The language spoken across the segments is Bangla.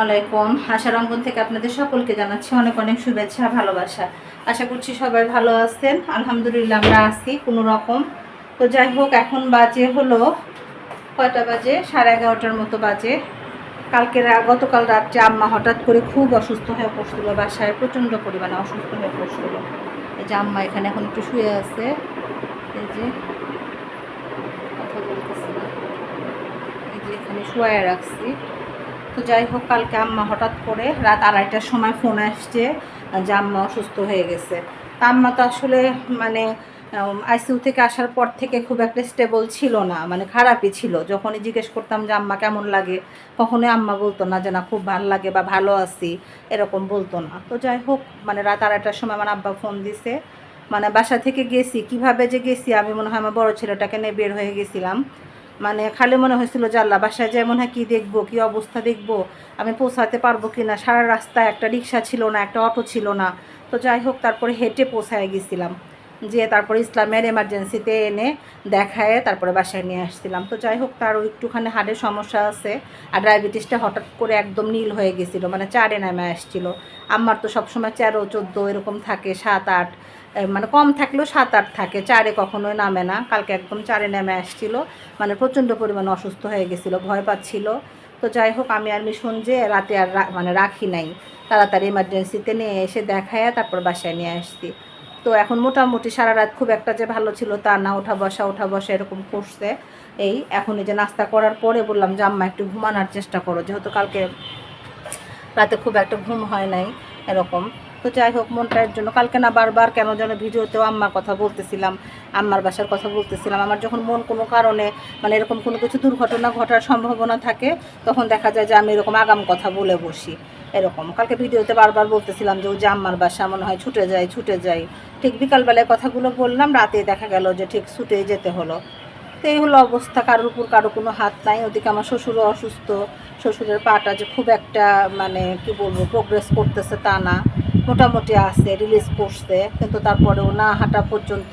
আলাইকুম আশা রঙ্গন থেকে আপনাদের সকলকে জানাচ্ছি অনেক অনেক শুভেচ্ছা ভালোবাসা। আশা করছি সবাই ভালো আছেন। আলহামদুলিল্লাহ আমরা আছি কোনো রকম। তো যাই হোক, এখন বাজে হলো কয়টা বাজে? সাড়ে এগারোটার মতো বাজে। কালকে গতকাল রাত্রে আম্মা হঠাৎ করে খুব অসুস্থ হয়ে পড়ছিল, বাসায় প্রচণ্ড পরিমাণে অসুস্থ হয়ে পড়ছিল। এই যে আম্মা এখানে এখন একটু শুয়ে আছে। এই যে কথা এই যে এখানে শুয়ে রাখছি। তো যাই হোক, কালকে আম্মা হঠাৎ করে রাত আড়াইটার সময় ফোন আসছে যে আম্মা অসুস্থ হয়ে গেছে। তা আম্মা তো আসলে মানে আইসিইউ থেকে আসার পর থেকে খুব একটা স্টেবল ছিল না মানে খারাপই ছিল। যখনই জিজ্ঞেস করতাম যে আম্মা কেমন লাগে, কখনোই আম্মা বলতো না যে না, খুব ভালো লাগে বা ভালো আছি, এরকম বলতো না। তো যাই হোক মানে রাত আড়াইটার সময় আমার আব্বা ফোন দিছে। মানে বাসা থেকে গেছি, কীভাবে যে গেছি, আমি মনে হয় আমার বড় ছেলেটাকে নিয়ে বের হয়ে গেছিলাম। মানে খালি মনে হয়েছিল যে আল্লাহ বাসায় যে মনে হয় কী দেখব, কী অবস্থা দেখব, আমি পৌঁছাতে পারব কি না সারা রাস্তায় একটা রিক্সা ছিল না, একটা অটো ছিল না। তো যাই হোক, তারপরে হেঁটে পৌঁছায় গেছিলাম। যে তারপরে ইসলামের এমার্জেন্সিতে এনে দেখায় তারপরে বাসায় নিয়ে আসছিলাম। তো যাই হোক, তারও একটুখানি হার্টের সমস্যা আছে আর ডায়াবেটিসটা হঠাৎ করে একদম নীল হয়ে গেছিল মানে চারে নামে আসছিল। আমার তো সবসময় তেরো, চোদ্দ এরকম থাকে, সাত, আট। মানে কম থাকলেও সাত আট থাকে। চারে কখনোই নামে না। কালকে একদম চারে নেমে আসছিল। মানে প্রচণ্ড পরিমাণে অসুস্থ হয়ে গেছিল, ভয় পাচ্ছিল। তো যাই হোক, আমি আর মিশন যে রাতে আর মানে রাখি নাই, তাড়াতাড়ি এমার্জেন্সিতে নিয়ে এসে দেখায় তারপর বাসায় নিয়ে আসছি। তো এখন মোটামুটি সারা রাত খুব একটা যে ভালো ছিল তা না ওঠা বসা ওঠা বসা এরকম করছে। এই এখন এই যে নাস্তা করার পরে বললাম, যে আম্মা, একটু ঘুমানোর চেষ্টা করো। যেহেতু কালকে রাতে খুব একটা ঘুম হয় নাই, এরকম। তো যাই হোক মনটার জন্য। কালকে না বারবার কেন যেন ভিডিওতেও আম্মার কথা বলতেছিলাম, আম্মার বাসার কথা বলতেছিলাম। আমার যখন মন কোনো কারণে মানে এরকম কোনো কিছু দুর্ঘটনা ঘটার সম্ভাবনা থাকে, তখন দেখা যায় যে আমি এরকম আগাম কথা বলে বসি। এরকম। কালকে ভিডিওতে বারবার বলতেছিলাম যে ও যে আম্মার বাসা মনে হয় ছুটে যাই ছুটে যাই। ঠিক বিকালবেলায় কথাগুলো বললাম, রাতে দেখা গেল যে ঠিক ছুটেই যেতে হলো। তো এই হলো অবস্থা। কারোর উপর কারও কোনো হাত নাই। ওদিকে আমার শ্বশুরও অসুস্থ। শ্বশুরের পাটা যে খুব একটা মানে কি বলব প্রোগ্রেস করতেছে তা না। মোটামুটি আছে রিলিজ করছে, কিন্তু তারপরেও না হাঁটা পর্যন্ত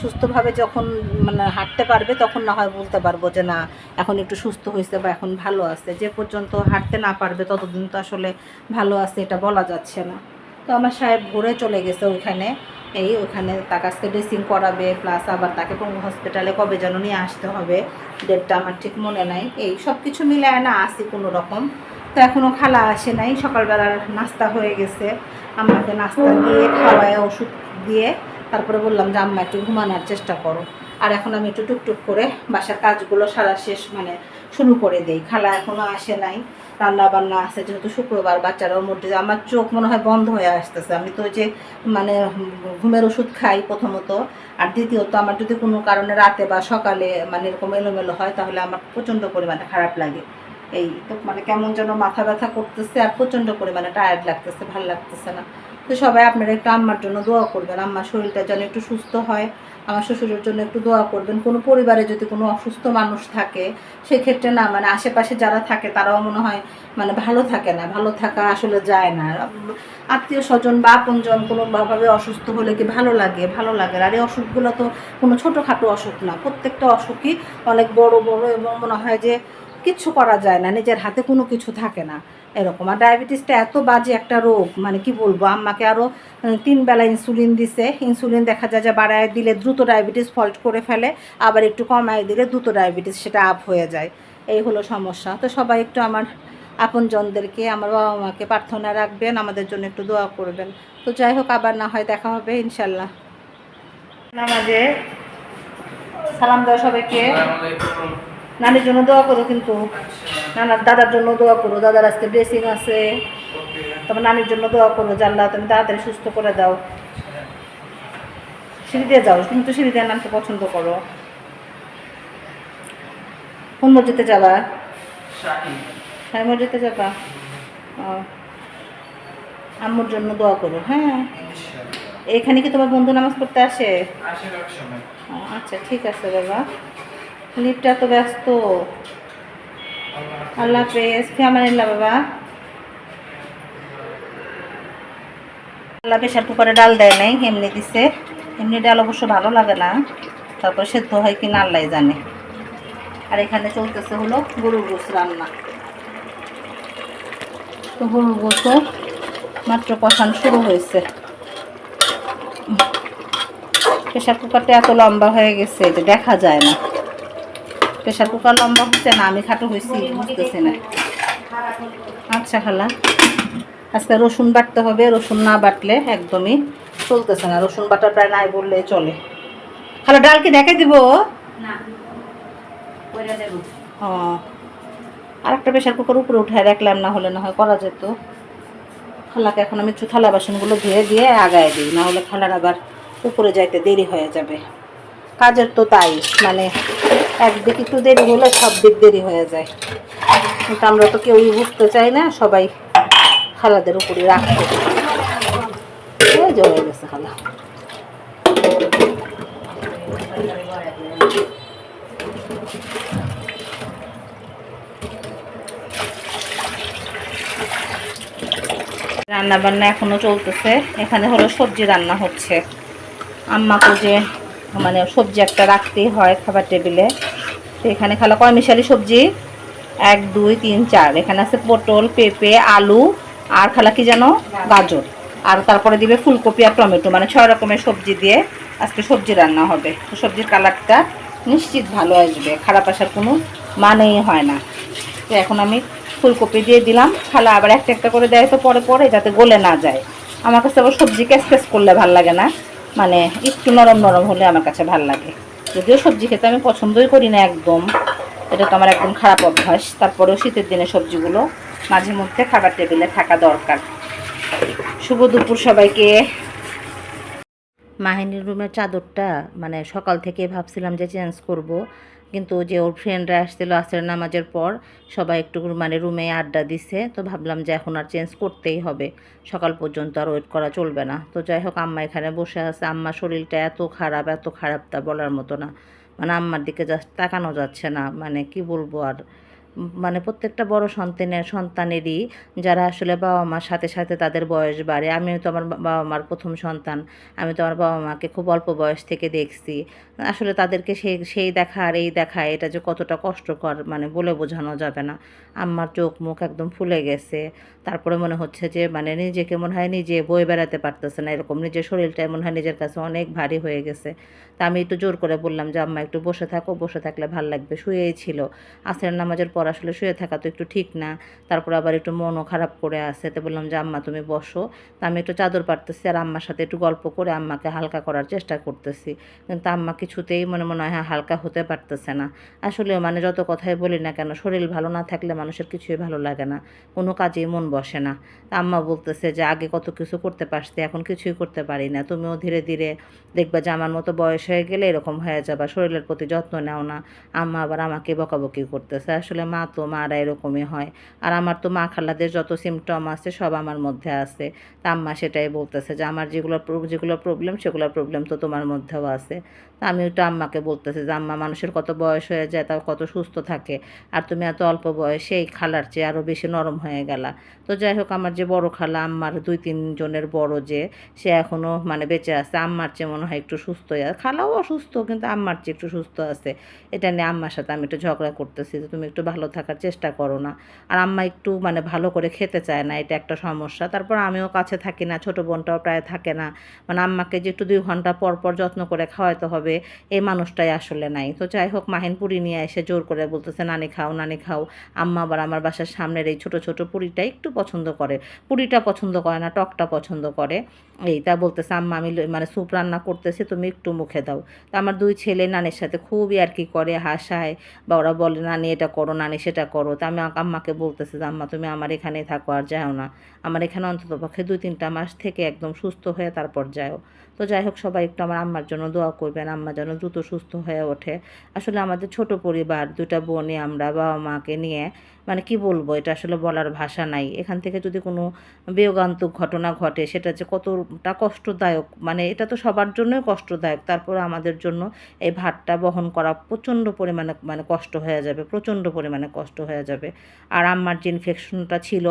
সুস্থভাবে যখন মানে হাঁটতে পারবে তখন না হয় বলতে পারব যে না, এখন একটু সুস্থ হয়েছে বা এখন ভালো আছে। যে পর্যন্ত হাঁটতে না পারবে ততদিন তো আসলে ভালো আছে এটা বলা যাচ্ছে না। তো আমার সাহেব ঘুরে চলে গেছে ওইখানে, এই ওখানে তার কাছ থেকে ড্রেসিং করাবে প্লাস আবার তাকে পঙ্গু হসপিটালে কবে যেন নিয়ে আসতে হবে ডেটটা আমার ঠিক মনে নাই। এই সব কিছু মিলে না আসি কোনো রকম। তো এখনও খালা আসে নাই, সকালবেলার নাস্তা হয়ে গেছে। আম্মাকে নাস্তা দিয়ে, খাওয়ায় ওষুধ দিয়ে, তারপরে বললাম যে, আম্মা, একটু ঘুমানোর চেষ্টা করো। আর এখন আমি একটু টুকটুক করে বাসার কাজগুলো সারা শেষ মানে শুরু করে দেই। খালা এখনও আসে নাই রান্না বান্না আছে, যেহেতু শুক্রবার বাচ্চারাও মধ্যে আমার চোখ মনে হয় বন্ধ হয়ে আসতেছে। আমি তো যে মানে ঘুমের ওষুধ খাই প্রথমত। আর দ্বিতীয়ত, আমার যদি কোনো কারণে রাতে বা সকালে মানে এরকম এলোমেলো হয়, তাহলে আমার প্রচণ্ড পরিমাণে খারাপ লাগে। এই তো মানে কেমন যেন মাথা ব্যথা করতেছে আর প্রচণ্ড পরিমাণে টায়ার্ড লাগতেছে, ভালো লাগতেছে না। তো সবাই আপনারা একটু আম্মার জন্য দোয়া করবেন, আম্মার শরীরটা যেন একটু সুস্থ হয়, আমার শ্বশুরের জন্য একটু দোয়া করবেন। কোনো পরিবারে যদি কোনো অসুস্থ মানুষ থাকে, সেক্ষেত্রে না মানে আশেপাশে যারা থাকে, তারাও মনে হয় মানে ভালো থাকে না, ভালো থাকা আসলে যায় না। আত্মীয় স্বজন বা আপনজন কোনোভাবে অসুস্থ হলে কি ভালো লাগে? ভালো লাগে আর এই অসুখগুলো তো কোনো ছোটোখাটো অসুখ না, প্রত্যেকটা অসুখই অনেক বড় বড় এবং মনে হয় যে কিচ্ছু করা যায় না নিজের হাতে কোনো কিছু থাকে না। এরকম। আর ডায়াবেটিসটা এত বাজে একটা রোগ মানে কি বলব আম্মাকে আরও তিন বেলা ইনসুলিন দিছে। ইনসুলিন দেখা যায় যে বাড়ায় দিলে দ্রুত ডায়াবেটিস ফল্ট করে ফেলে আবার একটু কমায় দিলে দ্রুত ডায়াবেটিস সেটা আপ হয়ে যায়। এই হলো সমস্যা। তো সবাই একটু আমার আপনজনদেরকে আমার বাবা মাকে প্রার্থনা রাখবেন আমাদের জন্য একটু দোয়া করবেন। তো যাই হোক আবার না হয় দেখা হবে ইনশাল্লাহ নামাজে সালাম দাও সবাইকে। নানির জন্য দোয়া করো কিন্তু নানার দাদার জন্য দোয়া করো দাদার আজকে ড্রেসিং আছে। তোমার নানির জন্য দোয়া করো জানলা তুমি তাড়াতাড়ি সুস্থ করে দাও। সিঁড়ি দিয়ে যাও তুমি তো সিঁড়ি দিয়ে নামতে পছন্দ করো। কোন মসজিদে যাবা? হ্যাঁ মসজিদে যাবা? আম্মুর জন্য দোয়া করো হ্যাঁ। এখানে কি তোমার বন্ধু নামাজ পড়তে আসে? আচ্ছা ঠিক আছে বাবা। লিপটা তো ব্যস্ত। আল্লাহ হাফেজ ফিয়ামানিল্লাহ বাবা। আল্লাহ প্রেশার কুকারে ডাল দেয় নাই, এমনি দিছে। এমনি ডাল অবশ্য ভালো লাগে না, তারপর সেদ্ধ হয় কিনা আল্লাহ জানে। আর এখানে চলতেছে হলো গরুর গোস রান্না। তো গরুর গোস্ত মাত্র কষান শুরু হয়েছে। প্রেশার কুকারটা এত লম্বা হয়ে গেছে যে দেখা যায় না। প্রেশার কুকার লম্বা হচ্ছে না আমি খাটো হয়েছি বুঝতেছি না। আচ্ছা খালা আজকে রসুন বাটতে হবে রসুন না বাটলে একদমই চলতেছে না রসুন বাটা প্রায় নাই বললে চলে। খালা ডাল কি দেখে দিব? না ও আর একটা প্রেশার কুকার উপরে উঠে রাখলাম না হলে না হয় করা যেত। খালাকে এখন আমি থালা বাসনগুলো ধুয়ে দিয়ে আগায় দিই না হলে খালার আবার উপরে যাইতে দেরি হয়ে যাবে। কাজের তো তাই মানে একদিক একটু দেরি হলে সব দিক দেরি হয়ে যায়। কিন্তু আমরা তো কেউই বুঝতে চাই না, সবাই খালাদের উপরে রাখতে হয়ে গেছে খালা। রান্না বান্না এখনও চলতেছে। এখানে হলো সবজি রান্না হচ্ছে। আম্মাকে যে মানে সবজি একটা রাখতেই হয় খাবার টেবিলে। তো এখানে খালা কয় মিশালি সবজি? এক, দুই, তিন, চার। এখানে আছে পটল, পেঁপে, আলু, আর খালা কি যেন গাজর। আর তারপরে দিবে ফুলকপি আর টমেটো। মানে ছয় রকমের সবজি দিয়ে আজকে সবজি রান্না হবে। তো সবজির কালারটা নিশ্চিত ভালো আসবে। খারাপ আসার কোনো মানেই হয় না। তো এখন আমি ফুলকপি দিয়ে দিলাম। খালা আবার একটা একটা করে দেয় তো পরে পরে যাতে গলে না যায়। আমার কাছে আবার সবজি ক্যাস ক্যাস করলে ভালো লাগে না। মানে একটু নরম নরম হলে আমার কাছে ভালো লাগে। যদিও সবজি খেতে আমি পছন্দই করি না একদম। এটা তো আমার একদম খারাপ অভ্যাস। তারপরেও শীতের দিনে সবজিগুলো মাঝে মধ্যে খাবার টেবিলে থাকা দরকার। শুভ দুপুর সবাইকে। মাহিনীর রুমের চাদরটা মানে সকাল থেকে ভাবছিলাম যে চেঞ্জ করব। কিন্তু যে ওর ফ্রেন্ডরা আসছিল আসর নামাজের পর, সবাই একটু মানে রুমে আড্ডা দিছে। তো ভাবলাম যে এখন আর চেঞ্জ করতেই হবে। সকাল পর্যন্ত আর ওয়েট করা চলবে না। তো যাই হোক, আম্মা এখানে বসে আছে। আম্মার শরীরটা এত খারাপ এত খারাপ তা বলার মতো না। মানে আম্মার দিকে জাস্ট তাকানো যাচ্ছে না। মানে কি বলব আর? মানে প্রত্যেকটা বড় সন্তানের, সন্তানেরই যারা আসলে বাবা মার সাথে সাথে তাদের বয়স বাড়ে। আমিও তো আমার বাবা মার প্রথম সন্তান। আমি তো আমার বাবা মাকে খুব অল্প বয়স থেকে দেখছি। আসলে তাদেরকে সেই সেই দেখা আর এই দেখা, এটা যে কতটা কষ্টকর মানে বলে বোঝানো যাবে না। আম্মার চোখ মুখ একদম ফুলে গেছে। তারপরে মনে হচ্ছে যে মানে নিজেকে মনে হয় নিজে বয়ে বেড়াতে পারতেছে না এরকম। নিজের শরীরটা মনে হয় নিজের কাছে অনেক ভারী হয়ে গেছে। তা আমি একটু জোর করে বললাম যে, আম্মা, একটু বসে থাকো। বসে থাকলে ভালো লাগবে। শুয়েই ছিল। আসরের নামাজের পর আসলে শুয়ে থাকা তো একটু ঠিক না। তারপর আবার একটু মনও খারাপ করে আছে। তো বললাম যে, আম্মা, তুমি বসো। তা আমি একটু চাদর পারতেছি আর আম্মার সাথে একটু গল্প করে আম্মাকে হালকা করার চেষ্টা করতেছি। কিন্তু আম্মা কিছুতেই মনে মনে হয় হালকা হতে পারতেছে না। আসলে মানে যত কথাই বলি না কেন, শরীর ভালো না থাকলে মানুষের কিছুই ভালো লাগে না। কোনো কাজেই মন বসে না। আম্মা বলতেছে যে, আগে কত কিছু করতে পারছি, এখন কিছুই করতে পারি না। তুমিও ধীরে ধীরে দেখবা যে, আমার মতো বয়স হয়ে গেলে এরকম হয়ে যাবা। শরীরের প্রতি যত্ন নেও না। আম্মা আবার আমাকে বকাবকি করতেছে। আসলে মা তো মারা এরকমই হয়। আর আমার তো মা খালাদের যত সিমটম আছে সব আমার মধ্যে আছে। তা আম্মা সেটাই বলতেছে যে, আমার যেগুলো যেগুলো প্রবলেম সেগুলো প্রবলেম তো তোমার মধ্যেও আছে। তা আমি ওটা আম্মাকে বলতেছি যে, আম্মা, মানুষের কত বয়স হয়ে যায়, তাও কত সুস্থ থাকে। আর তুমি এত অল্প বয়সে এই খালার চেয়ে আরও বেশি নরম হয়ে গেলা। তো যাই হোক, আমার যে বড় খালা, আম্মার দুই তিনজনের বড় যে, সে এখনও মানে বেঁচে আছে। আম্মার চেয়ে মনে হয় একটু সুস্থ খালাও অসুস্থ, কিন্তু আম্মার চেয়ে একটু সুস্থ আছে। এটা নিয়ে আম্মার সাথে আমি একটু ঝগড়া করতেছি যে, তুমি একটু ভালো থাকার চেষ্টা করো না। আর আম্মা একটু মানে ভালো করে খেতে চায় না, এটা একটা সমস্যা। তারপর আমিও কাছে থাকি না, ছোটো বোনটাও প্রায় থাকে না। মানে আম্মাকে যে একটু দুই ঘণ্টা পর পর যত্ন করে খাওয়াতে হবে, এই মানুষটাই আসলে নাই। তো যাই হোক মাহিন পুরি নিয়ে এসে জোর করে বলতেছে, নানি খাও নানি খাও। আম্মা আবার আমার বাসার সামনের এই ছোট ছোট পুরিটা একটু পছন্দ করে। পুরিটা পছন্দ করে না, টকটা পছন্দ করে। এই তা বলতেছে, আম্মা, আমি মানে স্যুপ রান্না করতেছি, তুমি একটু মুখে দাও। তা আমার দুই ছেলে নানির সাথে খুবই আর কি করে, হাসায়। বা ওরা বলে, নানি, এটা করো নানি সেটা করো। তা আমি আম্মাকে বলতেছি যে, আম্মা, তুমি আমার এখানেই থাকো আর যাও না। আমার এখানে অন্ততপক্ষে দুই তিনটা মাস থেকে একদম সুস্থ হয়ে তারপর যাও তো যাই হোক, সবাই একটু আমার আম্মার জন্য দোয়া করবেন। আম্মা যেন দ্রুত সুস্থ হয়ে ওঠে। আসলে আমাদের ছোট পরিবার দুটা বোনে আমরা, বাবা মাকে নিয়ে মানে কি বলব, এটা আসলে বলার ভাষা নাই। এখান থেকে যদি কোনো বিয়োগান্তক ঘটনা ঘটে, সেটা যে কতটা কষ্টদায়ক মানে এটা তো সবার জন্যই কষ্টদায়ক। তারপরে আমাদের জন্য এই ভারটা বহন করা প্রচণ্ড পরিমাণে মানে কষ্ট হয়ে যাবে, প্রচণ্ড পরিমাণে কষ্ট হয়ে যাবে। আর আম্মার যে ইনফেকশনটা ছিল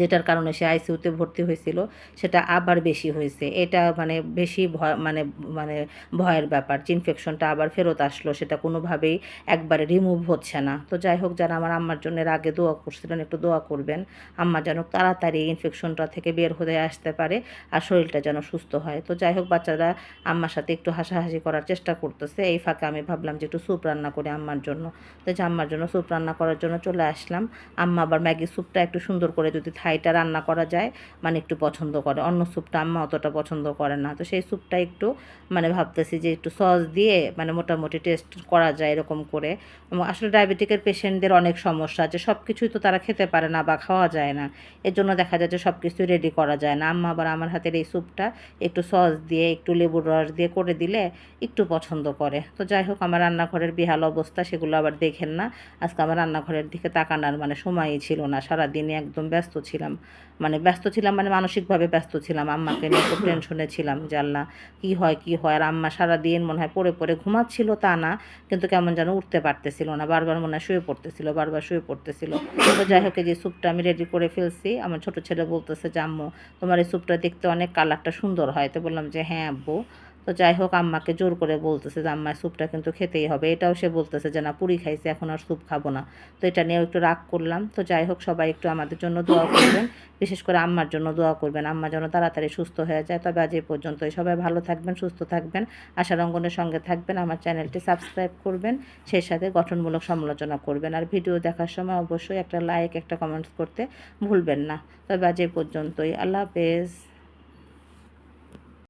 যেটার কারণে সে আইসিইউতে ভর্তি হয়েছিল, সেটা আবার বেশি হয়েছে। এটা মানে বেশি ভয় মানে মানে ভয়ের ব্যাপার। যে ইনফেকশনটা আবার ফেরত আসলো, সেটা কোনোভাবেই একবারে রিমুভ হচ্ছে না। তো যাই হোক, যারা আমার আম্মার জন্য আগে দোয়া করছিলেন, একটু দোয়া করবেন। আম্মা যেন তাড়াতাড়ি ইনফেকশনটা থেকে বের হয়ে আসতে পারে আর শরীরটা যেন সুস্থ হয়। তো যাই হোক, বাচ্চারা আম্মার সাথে একটু হাসাহাসি করার চেষ্টা করতেছে। এই ফাঁকে আমি ভাবলাম যে একটু স্যুপ রান্না করি আম্মার জন্য। তো যে আম্মার জন্য স্যুপ রান্না করার জন্য চলে আসলাম। আম্মা আবার ম্যাগি স্যুপটা একটু সুন্দর করে যদি থাইটা রান্না করা যায় মানে একটু পছন্দ করে। অন্য স্যুপটা আম্মা অতটা পছন্দ করে না। তো সেই স্যুপটা একটু মানে ভাবতেছি যে একটু সস দিয়ে মানে মোটামুটি টেস্ট করা যায় এরকম করে। আসলে ডায়াবেটিকের পেশেন্টদের অনেক সমস্যা আছে। সব কিছুই তো তারা খেতে পারে না বা খাওয়া যায় না। এর জন্য দেখা যায় যে সব কিছুই রেডি করা যায় না। আম্মা আবার আমার হাতের এই স্যুপটা একটু সস দিয়ে, একটু লেবুর রস দিয়ে করে দিলে একটু পছন্দ করে। তো যাই হোক, আমার রান্নাঘরের বিহাল অবস্থা, সেগুলো আবার দেখেন না। আজকে আমার রান্নাঘরের দিকে তাকানোর মানে সময়ই ছিল না। সারাদিনই একদম ব্যস্ত ছিলাম। মানে ব্যস্ত ছিলাম মানে মানসিকভাবে ব্যস্ত ছিলাম। আম্মাকে নিয়ে খুব টেনশনে ছিলাম যে আল্লাহ কী হয় কী হয়? আর আম্মা সারাদিন মনে হয় পড়ে পড়ে ঘুমাচ্ছিল তা না, কিন্তু কেমন যেন উঠতে পারতেছিল না। বারবার মনে হয় শুয়ে পড়তেছিল, বারবার শুয়ে পড়তেছিল। তো যাই হোক যে স্যুপটা আমি রেডি করে ফেলছি। আমার ছোট ছেলে বলতেছে যে, আম্মু, তোমার এই স্যুপটা দেখতে অনেক কালারটা সুন্দর হয়। তো বললাম যে হ্যাঁ আব্বু। তো যাই হোক, আম্মাকে জোর করে বলতেছে যে আম্মা স্যুপটা কিন্তু খেতেই হবে। এটাও সে বলতেছে যে, না, পুরি খাইছে, এখন আর স্যুপ খাব না। তো এটা নিয়েও একটু রাগ করলাম। তো যাই হোক, সবাই একটু আমাদের জন্য দোয়া করবেন। বিশেষ করে আম্মার জন্য দোয়া করবেন। আম্মা যেন তাড়াতাড়ি সুস্থ হয়ে যায়। তবে আজ এই পর্যন্তই। সবাই ভালো থাকবেন, সুস্থ থাকবেন। আশা রঙ্গনের সঙ্গে থাকবেন। আমার চ্যানেলটি সাবস্ক্রাইব করবেন। সেই সাথে গঠনমূলক সমালোচনা করবেন। আর ভিডিও দেখার সময় অবশ্যই একটা লাইক, একটা কমেন্টস করতে ভুলবেন না। তবে আজ এই পর্যন্তই। আল্লাহ হাফেজ।